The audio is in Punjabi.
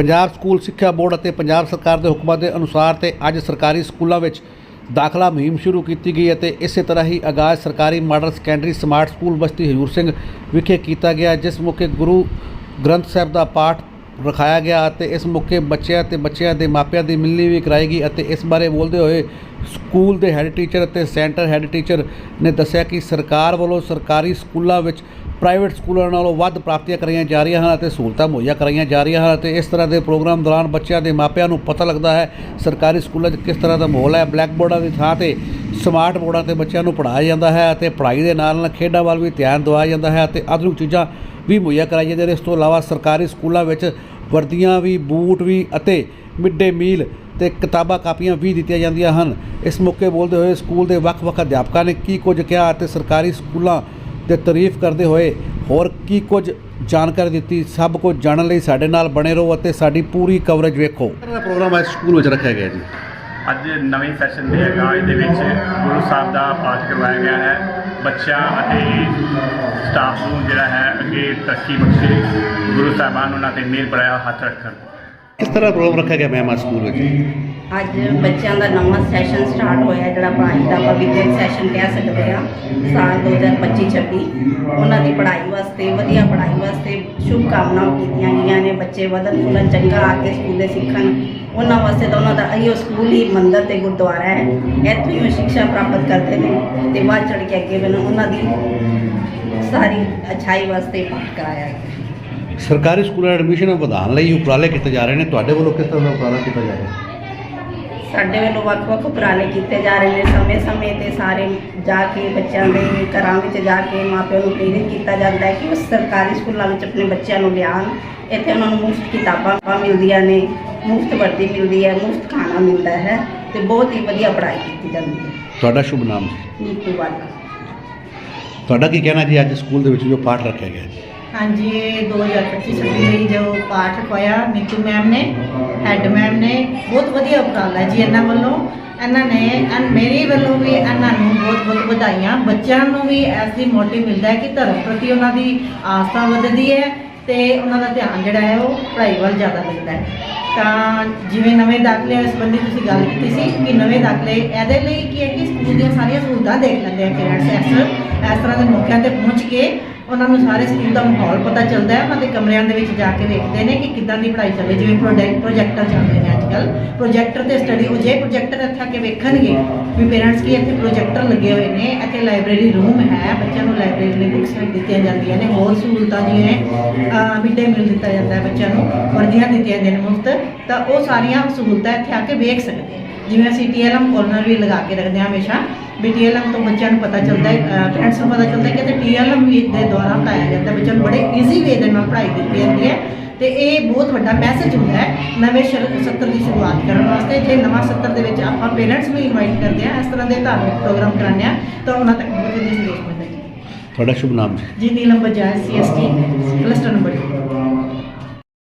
ਪੰਜਾਬ ਸਕੂਲ ਸਿੱਖਿਆ ਬੋਰਡ ਅਤੇ ਪੰਜਾਬ ਸਰਕਾਰ ਦੇ ਹੁਕਮਾਂ ਦੇ ਅਨੁਸਾਰ ਤੇ ਅੱਜ ਸਰਕਾਰੀ ਸਕੂਲਾਂ ਵਿੱਚ ਦਾਖਲਾ ਮੁਹਿੰਮ ਸ਼ੁਰੂ ਕੀਤੀ ਗਈ ਅਤੇ ਇਸੇ ਤਰ੍ਹਾਂ ਹੀ ਆਗਾਜ਼ ਸਰਕਾਰੀ model secondary smart school Basti Hazur Singh ਵਿਖੇ ਕੀਤਾ ਗਿਆ, ਜਿਸ ਮੌਕੇ ਗੁਰੂ ਗ੍ਰੰਥ ਸਾਹਿਬ ਦਾ ਪਾਠ ਰਖਾਇਆ ਗਿਆ ਅਤੇ ਇਸ ਮੌਕੇ ਬੱਚਿਆਂ ਤੇ ਬੱਚਿਆਂ ਦੇ ਮਾਪਿਆਂ ਦੀ ਮਿਲਣੀ ਵੀ ਕਰਾਈ ਗਈ ਅਤੇ ਇਸ ਬਾਰੇ ਬੋਲਦੇ ਹੋਏ ਸਕੂਲ ਦੇ ਹੈੱਡ ਟੀਚਰ ਅਤੇ ਸੈਂਟਰ ਹੈੱਡ ਟੀਚਰ ਨੇ ਦੱਸਿਆ ਕਿ ਸਰਕਾਰ ਵੱਲੋਂ ਸਰਕਾਰੀ ਸਕੂਲਾਂ ਵਿੱਚ ਪ੍ਰਾਈਵੇਟ ਸਕੂਲਾਂ ਨਾਲੋਂ ਵੱਧ ਪ੍ਰਾਪਤੀਆਂ ਕਰਾਈਆਂ ਜਾ ਰਹੀਆਂ ਹਨ ਅਤੇ ਸਹੂਲਤਾਂ ਮੁਹੱਈਆ ਕਰਾਈਆਂ ਜਾ ਰਹੀਆਂ ਹਨ ਅਤੇ ਇਸ ਤਰ੍ਹਾਂ ਦੇ ਪ੍ਰੋਗਰਾਮ ਦੌਰਾਨ ਬੱਚਿਆਂ ਦੇ ਮਾਪਿਆਂ ਨੂੰ ਪਤਾ ਲੱਗਦਾ ਹੈ ਸਰਕਾਰੀ ਸਕੂਲਾਂ 'ਚ ਕਿਸ ਤਰ੍ਹਾਂ ਦਾ ਮਾਹੌਲ ਹੈ। ਬਲੈਕ ਬੋਰਡਾਂ ਦੀ ਥਾਂ ਤੇ ਸਮਾਰਟ ਬੋਰਡਾਂ ਤੇ ਬੱਚਿਆਂ ਨੂੰ ਪੜ੍ਹਾਇਆ ਜਾਂਦਾ ਹੈ ਅਤੇ ਪੜ੍ਹਾਈ ਦੇ ਨਾਲ ਨਾਲ ਖੇਡਾਂ ਵੱਲ ਵੀ ਧਿਆਨ ਦਿਵਾਇਆ ਜਾਂਦਾ ਹੈ ਅਤੇ ਆਧੁਨਿਕ ਚੀਜ਼ਾਂ ਵੀ ਮੁਹੱਈਆ ਕਰਾਈਆਂ ਜਾਂਦੀਆਂ ਨੇ। ਇਸ ਤੋਂ ਇਲਾਵਾ ਸਰਕਾਰੀ ਸਕੂਲਾਂ ਵਿੱਚ ਵਰਦੀਆਂ ਵੀ ਬੂਟ ਵੀ ਅਤੇ ਮਿਡ ਡੇ ਮੀਲ ਤੇ ਕਿਤਾਬਾਂ ਕਾਪੀਆਂ ਵੀ ਦਿੱਤੀਆਂ ਜਾਂਦੀਆਂ ਹਨ। ਇਸ ਮੌਕੇ ਬੋਲਦੇ ਹੋਏ ਸਕੂਲ ਦੇ ਵੱਖ-ਵੱਖ ਅਧਿਆਪਕਾਂ ਨੇ ਕੀ ਕੁਝ ਕਿਹਾ ਅਤੇ ਸਰਕਾਰੀ ਸਕੂਲਾਂ ਤੇ ਤਾਰੀਫ ਕਰਦੇ ਹੋਏ ਹੋਰ ਕੀ ਕੁਝ ਜਾਣਕਾਰੀ ਦਿੱਤੀ? ਸਭ ਕੁਝ ਜਾਣਨ ਲਈ ਸਾਡੇ ਨਾਲ ਬਣੇ ਰਹੋ ਅਤੇ ਸਾਡੀ ਪੂਰੀ ਕਵਰੇਜ ਵੇਖੋ। ਪ੍ਰੋਗਰਾਮ ਅੱਜ ਸਕੂਲ ਵਿੱਚ ਰੱਖਿਆ ਗਿਆ ਜੀ? ਅੱਜ ਨਵੇਂ ਸੈਸ਼ਨ ਦੇ ਆਗਾਜ਼ ਦੇ ਵਿੱਚ ਗੁਰੂ ਸਾਹਿਬ ਦਾ ਪਾਠ ਕਰਵਾਇਆ ਗਿਆ ਹੈ। ਬੱਚਿਆਂ ਅਤੇ ਸਟਾਫ ਨੂੰ ਜਿਹੜਾ ਹੈ ਅੱਗੇ ਤਰੱਕੀ ਬਖਸ਼ੇ। ਗੁਰੂ ਸਾਹਿਬਾਨ ਉਹਨਾਂ ਤੇ ਮਿਹਰ ਭਰਿਆ ਹੱਥ ਰੱਖਣ। ਕਿਸ ਤਰ੍ਹਾਂ ਪ੍ਰੋਗਰਾਮ ਰੱਖਿਆ ਗਿਆ ਮੈਮ ਅੱਜ ਸਕੂਲ ਵਿੱਚ? ਅੱਜ ਬੱਚਿਆਂ ਦਾ ਨਵਾਂ ਸੈਸ਼ਨ ਸਟਾਰਟ ਹੋਇਆ, ਜਿਹੜਾ ਪੜ੍ਹਾਈ ਦਾ ਆਪਾਂ ਵਿਦਿਅਕ ਸੈਸ਼ਨ ਕਹਿ ਸਕਦੇ ਹਾਂ, ਸਾਲ 2025-26 ਉਹਨਾਂ ਦੀ ਪੜ੍ਹਾਈ ਵਾਸਤੇ, ਵਧੀਆ ਪੜ੍ਹਾਈ ਵਾਸਤੇ ਸ਼ੁਭ ਕਾਮਨਾਵਾਂ ਕੀਤੀਆਂ ਗਈਆਂ ਨੇ, ਬੱਚੇ ਵਧਣ ਫੁੱਲਣ, ਚੰਗਾ ਆ ਕੇ ਸਕੂਲੇ ਸਿੱਖਣ। ਉਹਨਾਂ ਵਾਸਤੇ ਤਾਂ ਉਹਨਾਂ ਦਾ ਇਹੋ ਸਕੂਲ ਹੀ ਮੰਦਰ ਤੇ ਗੁਰਦੁਆਰਾ ਹੈ। ਇੱਥੋਂ ਹੀ ਉਹ ਸਿੱਖਿਆ ਪ੍ਰਾਪਤ ਕਰਦੇ ਨੇ ਤੇ ਵੱਧ ਚੜ੍ਹ ਕੇ ਅੱਗੇ ਮੈਨੂੰ ਉਹਨਾਂ ਦੀ ਸਾਰੀ ਅਛਾਈ ਵਾਸਤੇ ਪਾਠ ਕਰਾਇਆ ਗਿਆ। ਸਰਕਾਰੀ ਸਕੂਲਾਂ ਐਡਮਿਸ਼ਨ ਵਧਾਉਣ ਲਈ ਉਪਰਾਲੇ ਕੀਤੇ ਜਾ ਰਹੇ ਨੇ। ਤੁਹਾਡੇ ਵੱਲੋਂ ਕਿਸ ਤਰ੍ਹਾਂ ਦਾ ਉਪਰਾਲਾ ਕੀਤਾ ਜਾ ਰਿਹਾ? ਸਾਡੇ ਵੱਲੋਂ ਵੱਖ-ਵੱਖ ਉਪਰਾਲੇ ਕੀਤੇ ਜਾ ਰਹੇ ਨੇ। ਸਮੇਂ-ਸਮੇਂ ਤੇ ਸਾਰੇ ਜਾ ਕੇ ਬੱਚਿਆਂ ਦੇ ਘਰਾਂ ਵਿੱਚ ਜਾ ਕੇ ਮਾਪਿਆਂ ਨੂੰ ਪ੍ਰੇਰਿਤ ਕੀਤਾ ਜਾਂਦਾ ਹੈ ਕਿ ਉਹ ਸਰਕਾਰੀ ਸਕੂਲਾਂ ਵਿੱਚ ਆਪਣੇ ਬੱਚਿਆਂ ਨੂੰ ਲਿਆਉਣ। ਇੱਥੇ ਉਹਨਾਂ ਨੂੰ ਮੁਫਤ ਕਿਤਾਬਾਂ ਮਿਲਦੀਆਂ ਨੇ ਮੁਫਤ ਵਰਦੀ ਮਿਲਦੀ ਹੈ ਮੁਫਤ ਖਾਣਾ ਮਿਲਦਾ ਹੈ ਤੇ ਬਹੁਤ ਹੀ ਵਧੀਆ ਪੜ੍ਹਾਈ ਕੀਤੀ ਜਾਂਦੀ ਹੈ। ਤੁਹਾਡਾ ਸ਼ੁਭ ਨਾਮ ਜੀ। ਨੀਤੂ ਵਾਲਾ ਤੁਹਾਡਾ ਕੀ ਕਹਿਣਾ ਜੀ? ਅੱਜ ਸਕੂਲ ਦੇ ਵਿੱਚ ਜੋ ਪਾਠ ਰੱਖਿਆ ਗਿਆ ਜੀ ਹਾਂਜੀ, ਇਹ 2025 ਲਈ ਜੋ ਪਾਠ ਹੋਇਆ ਨੀਤੂ ਮੈਮ ਨੇ, ਹੈੱਡ ਮੈਮ ਨੇ, ਬਹੁਤ ਵਧੀਆ ਉਪਰਾਲਾ ਜੀ ਇਹਨਾਂ ਵੱਲੋਂ। ਇਹਨਾਂ ਨੇ, ਐਨ ਮੇਰੀ ਵੱਲੋਂ ਵੀ ਇਹਨਾਂ ਨੂੰ ਬਹੁਤ ਬਹੁਤ ਵਧਾਈਆਂ। ਬੱਚਿਆਂ ਨੂੰ ਵੀ ਐਸੀ ਮੋਟਿਵ ਮਿਲਦਾ ਹੈ ਕਿ ਧਰਮ ਪ੍ਰਤੀ ਉਹਨਾਂ ਦੀ ਆਸਥਾ ਵੱਧਦੀ ਹੈ ਤੇ ਉਹਨਾਂ ਦਾ ਧਿਆਨ ਜਿਹੜਾ ਹੈ ਉਹ ਪੜ੍ਹਾਈ ਵੱਲ ਜ਼ਿਆਦਾ ਲੱਗਦਾ ਹੈ। ਤਾਂ ਜਿਵੇਂ ਨਵੇਂ ਦਾਖਲੇ ਸੰਬੰਧੀ ਤੁਸੀਂ ਗੱਲ ਕੀਤੀ ਸੀ ਕਿ ਨਵੇਂ ਦਾਖਲੇ ਇਹਦੇ ਲਈ ਕੀ ਹੈ ਕਿ ਸਕੂਲ ਦੀਆਂ ਸਾਰੀਆਂ ਸਹੂਲਤਾਂ ਦੇਖ ਲੈਂਦੇ ਆ ਪੇਰੈਂਟਸ ਇਸ ਤਰ੍ਹਾਂ ਦੇ ਮੌਕਿਆਂ ਤੇ ਪਹੁੰਚ ਕੇ ਉਹਨਾਂ ਨੂੰ ਸਾਰੇ ਸਕੂਲ ਦਾ ਮਾਹੌਲ ਪਤਾ ਚੱਲਦਾ ਹੈ, ਉਹਨਾਂ ਦੇ ਕਮਰਿਆਂ ਦੇ ਵਿੱਚ ਜਾ ਕੇ ਵੇਖਦੇ ਨੇ ਕਿ ਕਿੱਦਾਂ ਦੀ ਪੜ੍ਹਾਈ ਚੱਲੇ ਜਿਵੇਂ ਪ੍ਰੋਜੈਕਟ ਪ੍ਰੋਜੈਕਟਰ ਚੱਲਦੇ ਨੇ ਅੱਜ ਕੱਲ ਪ੍ਰੋਜੈਕਟਰ ਤੇ ਸਟੱਡੀ ਉਹ ਜੇ ਪ੍ਰੋਜੈਕਟਰ ਇੱਥੇ ਆ ਕੇ ਵੇਖਣਗੇ ਵੀ ਪੇਰੈਂਟਸ ਕੀ ਇੱਥੇ ਪ੍ਰੋਜੈਕਟਰ ਲੱਗੇ ਹੋਏ ਨੇ। ਇੱਥੇ ਲਾਇਬ੍ਰੇਰੀ ਰੂਮ ਹੈ, ਬੱਚਿਆਂ ਨੂੰ ਲਾਇਬ੍ਰੇਰੀ ਲਈ ਬੁੱਕਸ ਦਿੱਤੀਆਂ ਜਾਂਦੀਆਂ ਨੇ। ਹੋਰ ਸਹੂਲਤਾਂ ਜਿਵੇਂ ਮਿਡ ਡੇ ਮੀਲ ਦਿੱਤਾ ਜਾਂਦਾ ਹੈ ਬੱਚਿਆਂ ਨੂੰ ਵਰਦੀਆਂ ਦਿੱਤੀਆਂ ਜਾਂਦੀਆਂ ਨੇ ਮੁਫਤ। ਤਾਂ ਉਹ ਸਾਰੀਆਂ ਸਹੂਲਤਾਂ ਇੱਥੇ ਆ ਕੇ ਵੇਖ ਸਕਦੇ ਜਿਵੇਂ ਅਸੀਂ ਟੀਐਲਐਮ ਕੋਰਨਰ ਵੀ ਲਗਾ ਕੇ ਰੱਖਦੇ ਹਾਂ ਹਮੇਸ਼ਾ ਵੀ ਟੀਐਲਐਮ ਤੋਂ ਬੱਚਿਆਂ ਨੂੰ ਪਤਾ ਚੱਲਦਾ ਹੈ ਫਰੈਂਡਸ ਨੂੰ ਪਤਾ ਚੱਲਦਾ ਹੈ ਕਿ ਟੀਐਲਐਮ ਵੀ ਦੇ ਦੁਆਰਾ ਪੜਾਇਆ ਜਾਂਦਾ ਬੱਚਿਆਂ ਨੂੰ ਬੜੇ ਈਜ਼ੀ ਵੇ ਦੇ ਨਾਲ ਪੜ੍ਹਾਈ ਦਿੱਤੀ ਜਾਂਦੀ ਹੈ ਤੇ ਇਹ ਬਹੁਤ ਵੱਡਾ ਮੈਸੇਜ ਹੁੰਦਾ ਹੈ ਨਵੇਂ ਸੱਤਰ ਦੀ ਸ਼ੁਰੂਆਤ ਕਰਨ ਵਾਸਤੇ। ਜੇ ਨਵਾਂ ਸੱਤਰ ਦੇ ਵਿੱਚ ਆਪਾਂ ਪੇਰੈਂਟਸ ਨੂੰ ਇਨਵਾਈਟ ਕਰਦੇ ਆ ਇਸ ਤਰ੍ਹਾਂ ਦੇ ਧਾਰਮਿਕ ਪ੍ਰੋਗਰਾਮ ਕਰਾਉਂਦੇ ਆ ਤਾਂ ਉਹਨਾਂ ਤੱਕ ਬਹੁਤ ਵਧੀਆ ਸੰਦੇਸ਼ ਮਿਲਦਾ ਜੀ ਤੁਹਾਡਾ ਸ਼ੁਭ ਨਾਮ ਜੀ? Neelam Bajaj CST cluster number 2